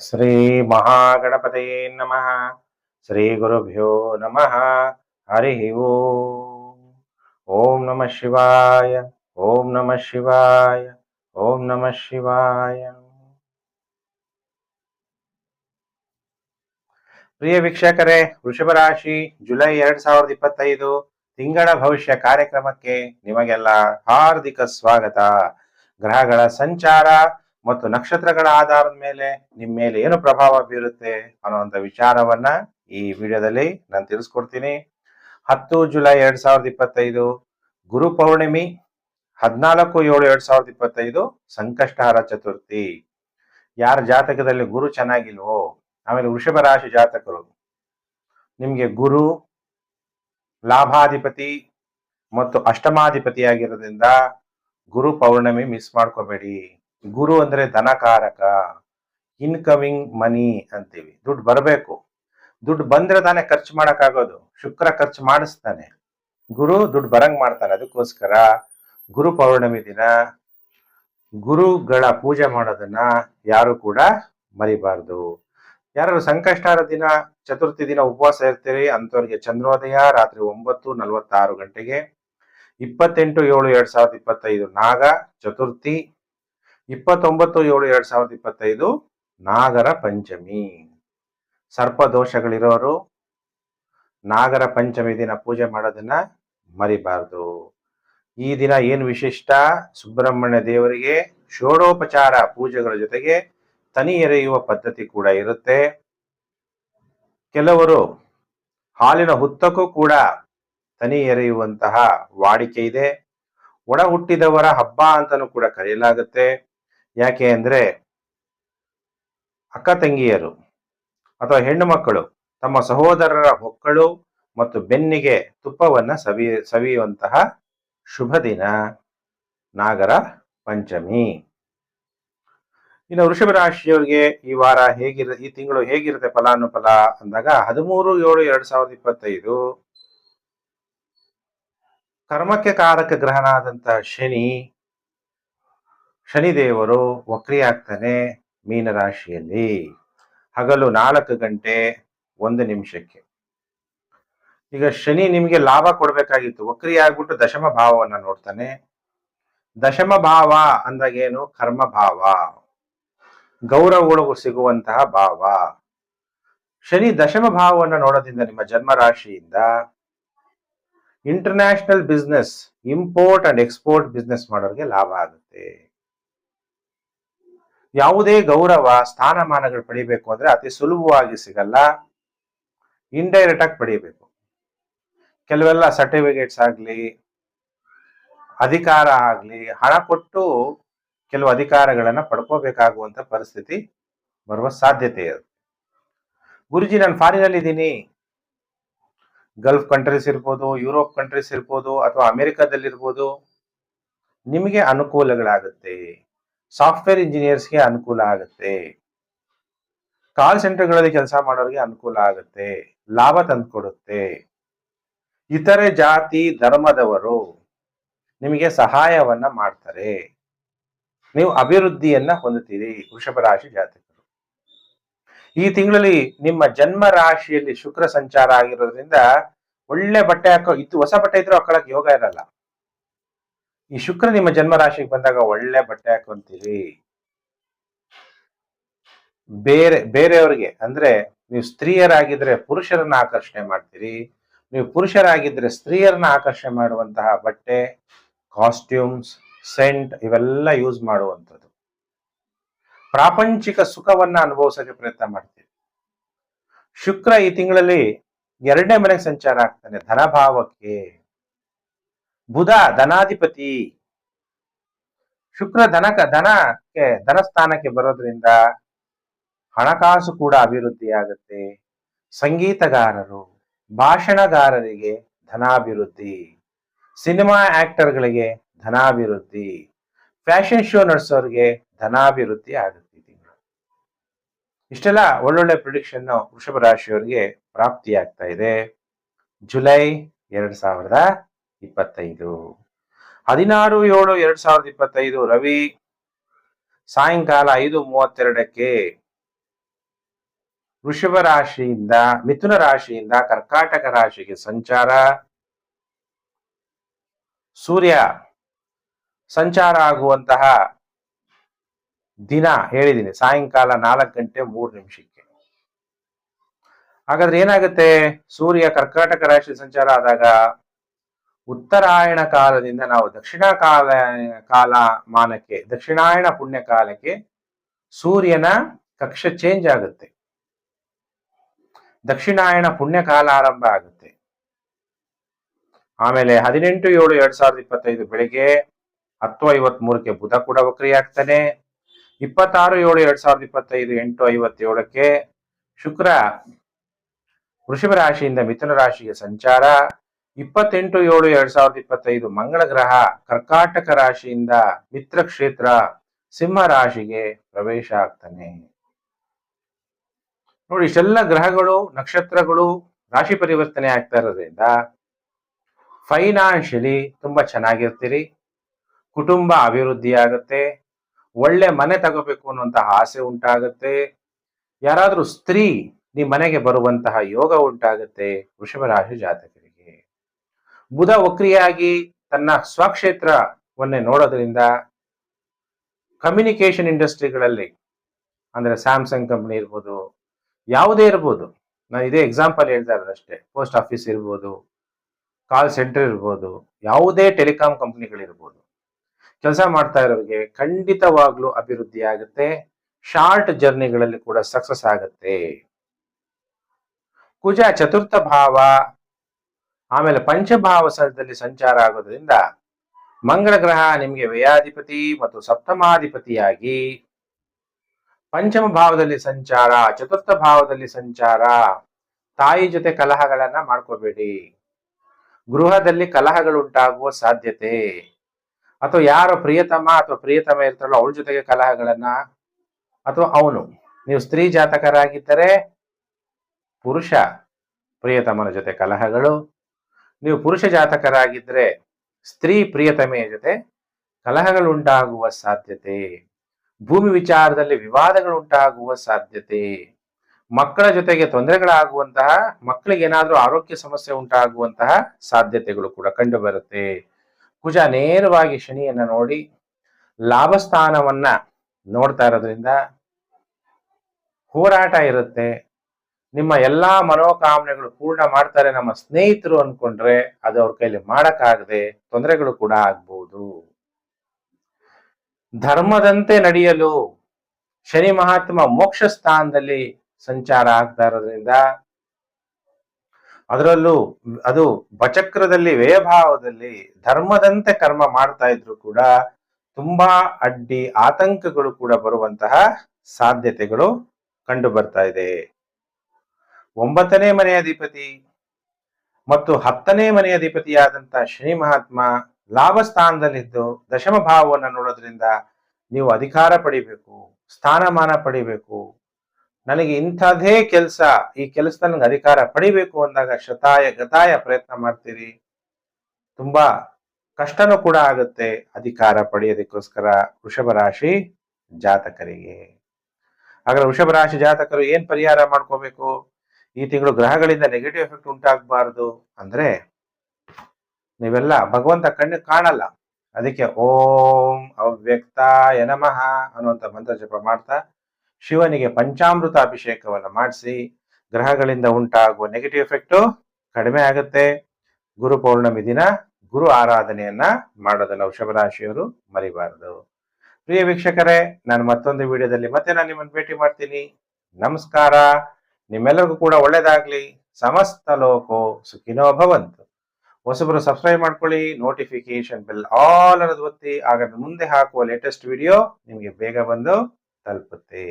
ಶ್ರೀ ಮಹಾಗಣಪತಯೇ ನಮಃ. ಶ್ರೀ ಗುರುಭ್ಯೋ ನಮಃ. ಹರಿ ಓಂ. ಓಂ ನಮಃ ಶಿವಾಯ. ಓಂ ನಮಃ ಶಿವಾಯ. ಓಂ ನಮಃ ಶಿವಾಯ. ಪ್ರಿಯ ವೀಕ್ಷಕರೇ, ವೃಷಭ ರಾಶಿ, ಜುಲೈ ಎರಡ್ ಸಾವಿರದ ಇಪ್ಪತ್ತೈದು ತಿಂಗಳ ಭವಿಷ್ಯ ಕಾರ್ಯಕ್ರಮಕ್ಕೆ ನಿಮಗೆಲ್ಲ ಹಾರ್ದಿಕ ಸ್ವಾಗತ. ಗ್ರಹಗಳ ಸಂಚಾರ ಮತ್ತು ನಕ್ಷತ್ರಗಳ ಆಧಾರದ ಮೇಲೆ ನಿಮ್ಮ ಮೇಲೆ ಏನು ಪ್ರಭಾವ ಬೀರುತ್ತೆ ಅನ್ನುವಂಥ ವಿಚಾರವನ್ನ ಈ ವಿಡಿಯೋದಲ್ಲಿ ನಾನು ತಿಳಿಸ್ಕೊಡ್ತೀನಿ. ಹತ್ತು ಜುಲೈ ಎರಡ್ ಸಾವಿರದ ಇಪ್ಪತ್ತೈದು, ಗುರು ಪೌರ್ಣಿಮೆ ಹದಿನಾಲ್ಕು ಏಳು ಎರಡ್ ಸಾವಿರದ ಇಪ್ಪತ್ತೈದು, ಸಂಕಷ್ಟಹಾರ ಚತುರ್ಥಿ. ಯಾರ ಜಾತಕದಲ್ಲಿ ಗುರು ಚೆನ್ನಾಗಿಲ್ವೋ, ಆಮೇಲೆ ವೃಷಭ ರಾಶಿ ಜಾತಕರು, ನಿಮಗೆ ಗುರು ಲಾಭಾಧಿಪತಿ ಮತ್ತು ಅಷ್ಟಮಾಧಿಪತಿಯಾಗಿರೋದ್ರಿಂದ ಗುರು ಪೌರ್ಣಮಿ ಮಿಸ್ ಮಾಡ್ಕೋಬೇಡಿ. ಗುರು ಅಂದ್ರೆ ಧನಕಾರಕ ಇನ್ಕಮಿಂಗ್ ಮನಿ ಅಂತೀವಿ. ದುಡ್ಡು ಬರಬೇಕು. ದುಡ್ಡು ಬಂದ್ರೆ ತಾನೇ ಖರ್ಚು ಮಾಡೋಕ್ಕಾಗೋದು. ಶುಕ್ರ ಖರ್ಚು ಮಾಡಿಸ್ತಾನೆ. ಗುರು ದುಡ್ಡು ಬರಂಗ್ ಮಾಡ್ತಾನೆ ಅದಕ್ಕೋಸ್ಕರ ಗುರು ಪೌರ್ಣಮಿ ದಿನ ಗುರುಗಳ ಪೂಜೆ ಮಾಡೋದನ್ನ ಯಾರು ಕೂಡ ಮರಿಬಾರ್ದು. ಯಾರು ಸಂಕಷ್ಟಾರ ದಿನ, ಚತುರ್ಥಿ ದಿನ ಉಪವಾಸ ಇರ್ತೀರಿ, ಅಂಥವ್ರಿಗೆ ಚಂದ್ರೋದಯ ರಾತ್ರಿ ಒಂಬತ್ತು ನಲವತ್ತಾರು ಗಂಟೆಗೆ, ಇಪ್ಪತ್ತೆಂಟು ಏಳು ಎರಡ್ ಸಾವಿರದ ಇಪ್ಪತ್ತೈದು ನಾಗ, ಚತುರ್ಥಿ ಇಪ್ಪತ್ತೊಂಬತ್ತು ಏಳು ಎರಡ್ ಸಾವಿರದ ಇಪ್ಪತ್ತೈದು ನಾಗರ ಪಂಚಮಿ. ಸರ್ಪ ದೋಷಗಳಿರೋರು ನಾಗರ ಪಂಚಮಿ ದಿನ ಪೂಜೆ ಮಾಡೋದನ್ನ ಮರಿಬಾರ್ದು. ಈ ದಿನ ಏನು ವಿಶಿಷ್ಟ? ಸುಬ್ರಹ್ಮಣ್ಯ ದೇವರಿಗೆ ಷೋಡೋಪಚಾರ ಪೂಜೆಗಳ ಜೊತೆಗೆ ತನಿ ಎರೆಯುವ ಪದ್ಧತಿ ಕೂಡ ಇರುತ್ತೆ. ಕೆಲವರು ಹಾಲಿನ ಹುತ್ತಕ್ಕೂ ಕೂಡ ತನಿ ಎರೆಯುವಂತಹ ವಾಡಿಕೆ ಇದೆ. ಒಣ ಹುಟ್ಟಿದವರ ಹಬ್ಬ ಅಂತಲೂ ಕೂಡ ಕರೆಯಲಾಗುತ್ತೆ. ಯಾಕೆ ಅಂದರೆ ಅಕ್ಕ ತಂಗಿಯರು ಅಥವಾ ಹೆಣ್ಣು ಮಕ್ಕಳು ತಮ್ಮ ಸಹೋದರರ ಹೊಕ್ಕಳು ಮತ್ತು ಬೆನ್ನಿಗೆ ತುಪ್ಪವನ್ನು ಸವಿ, ಸವಿಯುವಂತಹ ಶುಭ ದಿನ. ನಾಗರ ಪಂಚಮಿ. ಇನ್ನು ವೃಷಭ ರಾಶಿಯವರಿಗೆ ಈ ವಾರ ಹೇಗಿರ, ಈ ತಿಂಗಳು ಹೇಗಿರುತ್ತೆ ಫಲಾನುಫಲ ಅಂದಾಗ ಹದಿಮೂರು, ಏಳು, ಎರಡು ಸಾವಿರದ ಇಪ್ಪತ್ತೈದು. ಕರ್ಮಕ್ಕೆ ಕಾರಕ ಗ್ರಹನಾದಂತಹ ಶನಿ ಶನಿದೇವರು ವಕ್ರಿಯಾಗ್ತಾನೆ ಮೀನರಾಶಿಯಲ್ಲಿ. ಹಗಲು ನಾಲ್ಕು ಗಂಟೆ ಒಂದು ನಿಮಿಷಕ್ಕೆ. ಈಗ ಶನಿ ನಿಮಗೆ ಲಾಭ ಕೊಡಬೇಕಾಗಿತ್ತು. ವಕ್ರಿ ಆಗ್ಬಿಟ್ಟು ದಶಮ ಭಾವವನ್ನ ನೋಡ್ತಾನೆ. ದಶಮ ಭಾವ ಅಂದಾಗ ಏನು? ಕರ್ಮ ಭಾವ. ಗೌರವಗಳು ಸಿಗುವಂತಹ ಭಾವ. ಶನಿ ದಶಮ ಭಾವವನ್ನು ನೋಡೋದ್ರಿಂದ ನಿಮ್ಮ ಜನ್ಮ ರಾಶಿಯಿಂದ international business import and export business ಮಾಡೋರಿಗೆ ಲಾಭ ಆಗುತ್ತೆ. ಯಾವುದೇ ಗೌರವ, ಸ್ಥಾನಮಾನಗಳು ಪಡಿಬೇಕು ಅಂದ್ರೆ ಅತಿ ಸುಲಭವಾಗಿ ಸಿಗಲ್ಲ. ಇಂಡೈರೆಕ್ಟ್ ಆಗಿ ಪಡಿಬೇಕು. ಕೆಲವೆಲ್ಲ ಸರ್ಟಿಫಿಕೇಟ್ಸ್ ಆಗಲಿ, ಅಧಿಕಾರ ಆಗಲಿ, ಹಣ ಕೊಟ್ಟು ಕೆಲವು ಅಧಿಕಾರಗಳನ್ನ ಪಡ್ಕೋಬೇಕಾಗುವಂತ ಪರಿಸ್ಥಿತಿ ಬರುವ ಸಾಧ್ಯತೆ ಇರುತ್ತೆ ಗುರುಜಿ, ನಾನು ಫಾರಿನಲ್ಲಿ ಇದ್ದೀನಿ. ಗಲ್ಫ್ ಕಂಟ್ರೀಸ್ ಇರ್ಬೋದು ಯುರೋಪ್ ಕಂಟ್ರೀಸ್ ಇರ್ಬೋದು, ಅಥವಾ ಅಮೆರಿಕಾದಲ್ಲಿರ್ಬೋದು ನಿಮಗೆ ಅನುಕೂಲಗಳಾಗುತ್ತೆ. ಸಾಫ್ಟ್ವೇರ್ ಇಂಜಿನಿಯರ್ಸ್ಗೆ ಅನುಕೂಲ ಆಗುತ್ತೆ. ಕಾಲ್ ಸೆಂಟರ್ಗಳಲ್ಲಿ ಕೆಲಸ ಮಾಡೋರಿಗೆ ಅನುಕೂಲ ಆಗುತ್ತೆ. ಲಾಭ ತಂದುಕೊಡುತ್ತೆ. ಇತರೆ ಜಾತಿ, ಧರ್ಮದವರು ನಿಮಗೆ ಸಹಾಯವನ್ನ ಮಾಡ್ತಾರೆ. ನೀವು ಅಭಿವೃದ್ಧಿಯನ್ನ ಹೊಂದುತ್ತೀರಿ ವೃಷಭ ರಾಶಿ ಜಾತಕರು. ಈ ತಿಂಗಳಲ್ಲಿ ನಿಮ್ಮ ಜನ್ಮ ರಾಶಿಯಲ್ಲಿ ಶುಕ್ರ ಸಂಚಾರ ಆಗಿರೋದ್ರಿಂದ ಒಳ್ಳೆ ಬಟ್ಟೆ ಹಾಕೋ, ಇತ್ತು ಹೊಸ ಬಟ್ಟೆ ಇದ್ರೂ ಹಾಕೊಳಕ್ ಯೋಗ ಇರಲ್ಲ. ಈ ಶುಕ್ರ ನಿಮ್ಮ ಜನ್ಮ ರಾಶಿಗೆ ಬಂದಾಗ ಒಳ್ಳೆ ಬಟ್ಟೆ ಹಾಕೊಂತೀರಿ. ಬೇರೆ, ಬೇರೆಯವ್ರಿಗೆ ಅಂದ್ರೆ ನೀವು ಸ್ತ್ರೀಯರಾಗಿದ್ರೆ ಪುರುಷರನ್ನ ಆಕರ್ಷಣೆ ಮಾಡ್ತೀರಿ. ನೀವು ಪುರುಷರಾಗಿದ್ರೆ ಸ್ತ್ರೀಯರನ್ನ ಆಕರ್ಷಣೆ ಮಾಡುವಂತಹ ಬಟ್ಟೆ, ಕಾಸ್ಟ್ಯೂಮ್ಸ್, ಸೆಂಟ್ ಇವೆಲ್ಲ ಯೂಸ್ ಮಾಡುವಂಥದ್ದು. ಪ್ರಾಪಂಚಿಕ ಸುಖವನ್ನ ಅನುಭವಿಸೋಕೆ ಪ್ರಯತ್ನ ಮಾಡ್ತೀರಿ. ಶುಕ್ರ ಈ ತಿಂಗಳಲ್ಲಿ ಎರಡನೇ ಮನೆಗೆ ಸಂಚಾರ ಆಗ್ತಾನೆ, ಧನಭಾವಕ್ಕೆ. ಬುಧ ಧನಾಧಿಪತಿ. ಶುಕ್ರ ಧನಕ, ಧನಕ್ಕೆ, ಧನಸ್ಥಾನಕ್ಕೆ ಬರೋದ್ರಿಂದ ಹಣಕಾಸು ಕೂಡ ಅಭಿವೃದ್ಧಿ ಆಗುತ್ತೆ ಸಂಗೀತಗಾರರು, ಭಾಷಣಗಾರರಿಗೆ ಧನಾಭಿವೃದ್ಧಿ. ಸಿನಿಮಾ ಆಕ್ಟರ್ಗಳಿಗೆ ಧನಾಭಿವೃದ್ಧಿ. ಫ್ಯಾಷನ್ ಶೋ ನಡೆಸೋರಿಗೆ ಧನಾಭಿವೃದ್ಧಿ ಆಗುತ್ತೆ ಇಷ್ಟೆಲ್ಲ ಒಳ್ಳೊಳ್ಳೆ ಪ್ರಿಡಿಕ್ಷನ್ ವೃಷಭ ರಾಶಿಯವರಿಗೆ ಪ್ರಾಪ್ತಿಯಾಗ್ತಾ ಇದೆ. ಜುಲೈ ಎರಡ್ ಸಾವಿರದ ಇಪ್ಪತ್ತೈದು. ಹದಿನಾರು ಏಳು ಎರಡ್ ಸಾವಿರದ ಇಪ್ಪತ್ತೈದು ರವಿ ಸಾಯಂಕಾಲ ಐದು ಮೂವತ್ತೆರಡಕ್ಕೆ ವೃಷಭ ರಾಶಿಯಿಂದ, ಮಿಥುನ ರಾಶಿಯಿಂದ ಕರ್ಕಾಟಕ ರಾಶಿಗೆ ಸಂಚಾರ. ಸೂರ್ಯ ಸಂಚಾರ ಆಗುವಂತಹ ದಿನ ಹೇಳಿದ್ದೀನಿ. ಸಾಯಂಕಾಲ ನಾಲ್ಕು ಗಂಟೆ ಮೂರು ನಿಮಿಷಕ್ಕೆ. ಹಾಗಾದ್ರೆ ಏನಾಗುತ್ತೆ? ಸೂರ್ಯ ಕರ್ಕಾಟಕ ರಾಶಿ ಸಂಚಾರ ಆದಾಗ ಉತ್ತರಾಯಣ ಕಾಲದಿಂದ ನಾವು ದಕ್ಷಿಣ ಕಾಲ, ಕಾಲಮಾನಕ್ಕೆ, ದಕ್ಷಿಣಾಯಣ ಪುಣ್ಯ ಕಾಲಕ್ಕೆ ಸೂರ್ಯನ ಕಕ್ಷ ಚೇಂಜ್ ಆಗುತ್ತೆ. ದಕ್ಷಿಣಾಯಣ ಪುಣ್ಯ ಕಾಲ ಆರಂಭ ಆಗುತ್ತೆ. ಆಮೇಲೆ ಹದಿನೆಂಟು, ಏಳು, ಎರಡ್ ಸಾವಿರದ ಇಪ್ಪತ್ತೈದು ಬೆಳಿಗ್ಗೆ ಹತ್ತು ಐವತ್ ಮೂರಕ್ಕೆ ಬುಧ ಕೂಡ ವಕ್ರಿಯಾಗ್ತಾನೆ. ಇಪ್ಪತ್ತಾರು, ಏಳು, ಎರಡ್ ಸಾವಿರದ ಇಪ್ಪತ್ತೈದು, ಎಂಟು, ಐವತ್ತೇಳಕ್ಕೆ ಶುಕ್ರ ವೃಷಭ ರಾಶಿಯಿಂದ ಮಿಥುನ ರಾಶಿಗೆ ಸಂಚಾರ. ಇಪ್ಪತ್ತೆಂಟು ಏಳು ಎರಡ್ ಸಾವಿರದ ಇಪ್ಪತ್ತೈದು ಮಂಗಳ ಗ್ರಹ ಕರ್ಕಾಟಕ ರಾಶಿಯಿಂದ ಮಿತ್ರ ಕ್ಷೇತ್ರ ಸಿಂಹ ರಾಶಿಗೆ ಪ್ರವೇಶ ಆಗ್ತಾನೆ. ನೋಡಿ, ಇಷ್ಟೆಲ್ಲ ಗ್ರಹಗಳು, ನಕ್ಷತ್ರಗಳು ರಾಶಿ ಪರಿವರ್ತನೆ ಆಗ್ತಾ ಇರೋದ್ರಿಂದ ಫೈನಾನ್ಷಿಯಲಿ ತುಂಬಾ ಚೆನ್ನಾಗಿರ್ತೀರಿ. ಕುಟುಂಬ ಅಭಿವೃದ್ಧಿ ಆಗುತ್ತೆ. ಒಳ್ಳೆ ಮನೆ ತಗೋಬೇಕು ಅನ್ನುವಂತಹ ಆಸೆ ಉಂಟಾಗುತ್ತೆ. ಯಾರಾದ್ರೂ ಸ್ತ್ರೀ ನಿಮ್ಮ ಮನೆಗೆ ಬರುವಂತಹ ಯೋಗ ಉಂಟಾಗುತ್ತೆ ವೃಷಭ ರಾಶಿ ಜಾತಕರಿಗೆ ಬುಧ ವಕ್ರಿಯಾಗಿ ತನ್ನ ಸ್ವಕ್ಷೇತ್ರವನ್ನೇ ನೋಡೋದ್ರಿಂದ ಕಮ್ಯುನಿಕೇಶನ್ ಇಂಡಸ್ಟ್ರಿಗಳಲ್ಲಿ ಅಂದರೆ ಸ್ಯಾಮ್ಸಂಗ್ ಕಂಪ್ನಿ ಇರ್ಬೋದು, ಯಾವುದೇ ಇರ್ಬೋದು. ನಾನು ಇದೇ ಎಕ್ಸಾಂಪಲ್ ಹೇಳ್ತಾ ಇರೋದಷ್ಟೇ ಪೋಸ್ಟ್ ಆಫೀಸ್ ಇರ್ಬೋದು ಕಾಲ್ ಸೆಂಟರ್ ಇರ್ಬೋದು, ಯಾವುದೇ ಟೆಲಿಕಾಮ್ ಕಂಪ್ನಿಗಳಿರ್ಬೋದು ಕೆಲಸ ಮಾಡ್ತಾ ಇರೋರಿಗೆ ಖಂಡಿತವಾಗ್ಲೂ ಅಭಿವೃದ್ಧಿ ಆಗುತ್ತೆ. ಶಾರ್ಟ್ ಜರ್ನಿಗಳಲ್ಲಿ ಕೂಡ ಸಕ್ಸಸ್ ಆಗುತ್ತೆ. ಕುಜ ಚತುರ್ಥ ಭಾವ ಆಮೇಲೆ ಪಂಚಭಾವಸದಲ್ಲಿ ಸಂಚಾರ ಆಗೋದ್ರಿಂದ ಮಂಗಳ ಗ್ರಹ ನಿಮಗೆ ವ್ಯಯಾಧಿಪತಿ ಮತ್ತು ಸಪ್ತಮಾಧಿಪತಿಯಾಗಿ. ಪಂಚಮ ಭಾವದಲ್ಲಿ ಸಂಚಾರ, ಚತುರ್ಥ ಭಾವದಲ್ಲಿ ಸಂಚಾರ. ತಾಯಿ ಜೊತೆ ಕಲಹಗಳನ್ನ ಮಾಡ್ಕೋಬೇಡಿ. ಗೃಹದಲ್ಲಿ ಕಲಹಗಳುಂಟಾಗುವ ಸಾಧ್ಯತೆ. ಅಥವಾ ಯಾರು ಪ್ರಿಯತಮ ಅಥವಾ ಪ್ರಿಯತಮ ಇರ್ತಾರೋ ಅವಳ ಜೊತೆಗೆ ಕಲಹಗಳನ್ನ. ಅಥವಾ ಅವನು, ನೀವು ಸ್ತ್ರೀ ಜಾತಕರಾಗಿದ್ದರೆ ಪುರುಷ, ಪ್ರಿಯತಮನ ಜೊತೆ ಕಲಹಗಳು. ನೀವು ಪುರುಷ ಜಾತಕರಾಗಿದ್ರೆ ಸ್ತ್ರೀ ಪ್ರಿಯತಮೆಯ ಜೊತೆ ಕಲಹಗಳುಂಟಾಗುವ ಸಾಧ್ಯತೆ, ಭೂಮಿ ವಿಚಾರದಲ್ಲಿ ವಿವಾದಗಳುಂಟಾಗುವ ಸಾಧ್ಯತೆ, ಮಕ್ಕಳ ಜೊತೆಗೆ ತೊಂದರೆಗಳಾಗುವಂತಹ, ಮಕ್ಕಳಿಗೆ ಏನಾದರೂ ಆರೋಗ್ಯ ಸಮಸ್ಯೆ ಉಂಟಾಗುವಂತಹ ಸಾಧ್ಯತೆಗಳು ಕೂಡ ಕಂಡುಬರುತ್ತೆ. ಕುಜ ನೇರವಾಗಿ ಶನಿಯನ್ನ ನೋಡಿ ಲಾಭಸ್ಥಾನವನ್ನ ನೋಡ್ತಾ ಇರೋದ್ರಿಂದ ಹೋರಾಟ ಇರುತ್ತೆ. ನಿಮ್ಮ ಎಲ್ಲಾ ಮನೋಕಾಮನೆಗಳು ಪೂರ್ಣ ಮಾಡ್ತಾರೆ ನಮ್ಮ ಸ್ನೇಹಿತರು ಅನ್ಕೊಂಡ್ರೆ ಅದು ಅವ್ರ ಕೈಲಿ ಮಾಡಕ್ಕಾಗದೆ ತೊಂದರೆಗಳು ಕೂಡ ಆಗ್ಬಹುದು ಧರ್ಮದಂತೆ ನಡೆಯಲು ಶನಿ ಮಹಾತ್ಮ ಮೋಕ್ಷ ಸ್ಥಾನದಲ್ಲಿ ಸಂಚಾರ ಆಗ್ತಾ ಇರೋದ್ರಿಂದ ಅದರಲ್ಲೂ ಅದು ಬಚಕ್ರದಲ್ಲಿ ವ್ಯಯಭಾವದಲ್ಲಿ ಧರ್ಮದಂತೆ ಕರ್ಮ ಮಾಡ್ತಾ ಇದ್ರು ಕೂಡ ತುಂಬಾ ಅಡ್ಡಿ ಆತಂಕಗಳು ಕೂಡ ಬರುವಂತಹ ಸಾಧ್ಯತೆಗಳು ಕಂಡು ಬರ್ತಾ ಇದೆ. ಒಂಬತ್ತನೇ ಮನೆಯ ಅಧಿಪತಿ ಮತ್ತು ಹತ್ತನೇ ಮನೆಯ ಅಧಿಪತಿಯಾದಂತಹ ಶ್ರೀ ಮಹಾತ್ಮ ಲಾಭ ಸ್ಥಾನದಲ್ಲಿದ್ದು ದಶಮ ಭಾವವನ್ನು ನೋಡೋದ್ರಿಂದ ನೀವು ಅಧಿಕಾರ ಪಡಿಬೇಕು, ಸ್ಥಾನಮಾನ ಪಡಿಬೇಕು. ನನಗೆ ಇಂಥದೇ ಕೆಲಸ, ಈ ಕೆಲಸ ನನಗೆ ಅಧಿಕಾರ ಪಡಿಬೇಕು ಅಂದಾಗ ಶತಾಯ, ಗತಾಯ ಪ್ರಯತ್ನ ಮಾಡ್ತೀರಿ. ತುಂಬಾ ಕಷ್ಟನೂ ಕೂಡ ಆಗುತ್ತೆ ಅಧಿಕಾರ ಪಡೆಯೋದಕ್ಕೋಸ್ಕರ ವೃಷಭ ರಾಶಿ ಜಾತಕರಿಗೆ. ಹಾಗಾದ್ರೆ ವೃಷಭ ರಾಶಿ ಜಾತಕರು ಏನ್ ಪರಿಹಾರ ಮಾಡ್ಕೋಬೇಕು? ಈ ತಿಂಗಳು ಗ್ರಹಗಳಿಂದ ನೆಗೆಟಿವ್ ಎಫೆಕ್ಟ್ ಉಂಟಾಗಬಾರದು ಅಂದ್ರೆ ನೀವೆಲ್ಲ ಭಗವಂತ ಕಣ್ಣಿಗೆ ಕಾಣಲ್ಲ. ಅದಕ್ಕೆ ಓಂ ಅವ್ಯಕ್ತಾಯ ನಮಃ ಅನ್ನುವಂಥ ಮಂತ್ರ ಜಪ ಮಾಡ್ತಾ ಶಿವನಿಗೆ ಪಂಚಾಮೃತ ಅಭಿಷೇಕವನ್ನ ಮಾಡಿಸಿ ಗ್ರಹಗಳಿಂದ ಉಂಟಾಗುವ ನೆಗೆಟಿವ್ ಎಫೆಕ್ಟು ಕಡಿಮೆ ಆಗುತ್ತೆ. ಗುರು ಪೌರ್ಣಮಿ ದಿನ ಗುರು ಆರಾಧನೆಯನ್ನ ಮಾಡೋದನ್ನು ವೃಷಭ ರಾಶಿಯವರು ಮರಿಬಾರದು. ಪ್ರಿಯ ವೀಕ್ಷಕರೇ, ನಾನು ಮತ್ತೊಂದು ವಿಡಿಯೋದಲ್ಲಿ ಮತ್ತೆ ನಾನು ನಿಮ್ಮನ್ನು ಭೇಟಿ ಮಾಡ್ತೀನಿ. ನಮಸ್ಕಾರ. ನಿಮ್ಮೆಲ್ಲರಿಗೂ ಕೂಡ ಒಳ್ಳೇದಾಗ್ಲಿ. ಸಮಸ್ತ ಲೋಕೋ ಸುಖಿನೋ ಭವಂತು. ಹೊಸಬರು ಸಬ್ಸ್ಕ್ರೈಬ್ ಮಾಡ್ಕೊಳ್ಳಿ ನೋಟಿಫಿಕೇಶನ್ ಬೆಲ್ ಆಲ್ ಅನ್ನೋದು ಒತ್ತಿ ಆಗ ಮುಂದೆ ಹಾಕುವ ಲೇಟೆಸ್ಟ್ ವಿಡಿಯೋ ನಿಮಗೆ ಬೇಗ ಬಂದು ತಲುಪುತ್ತೆ.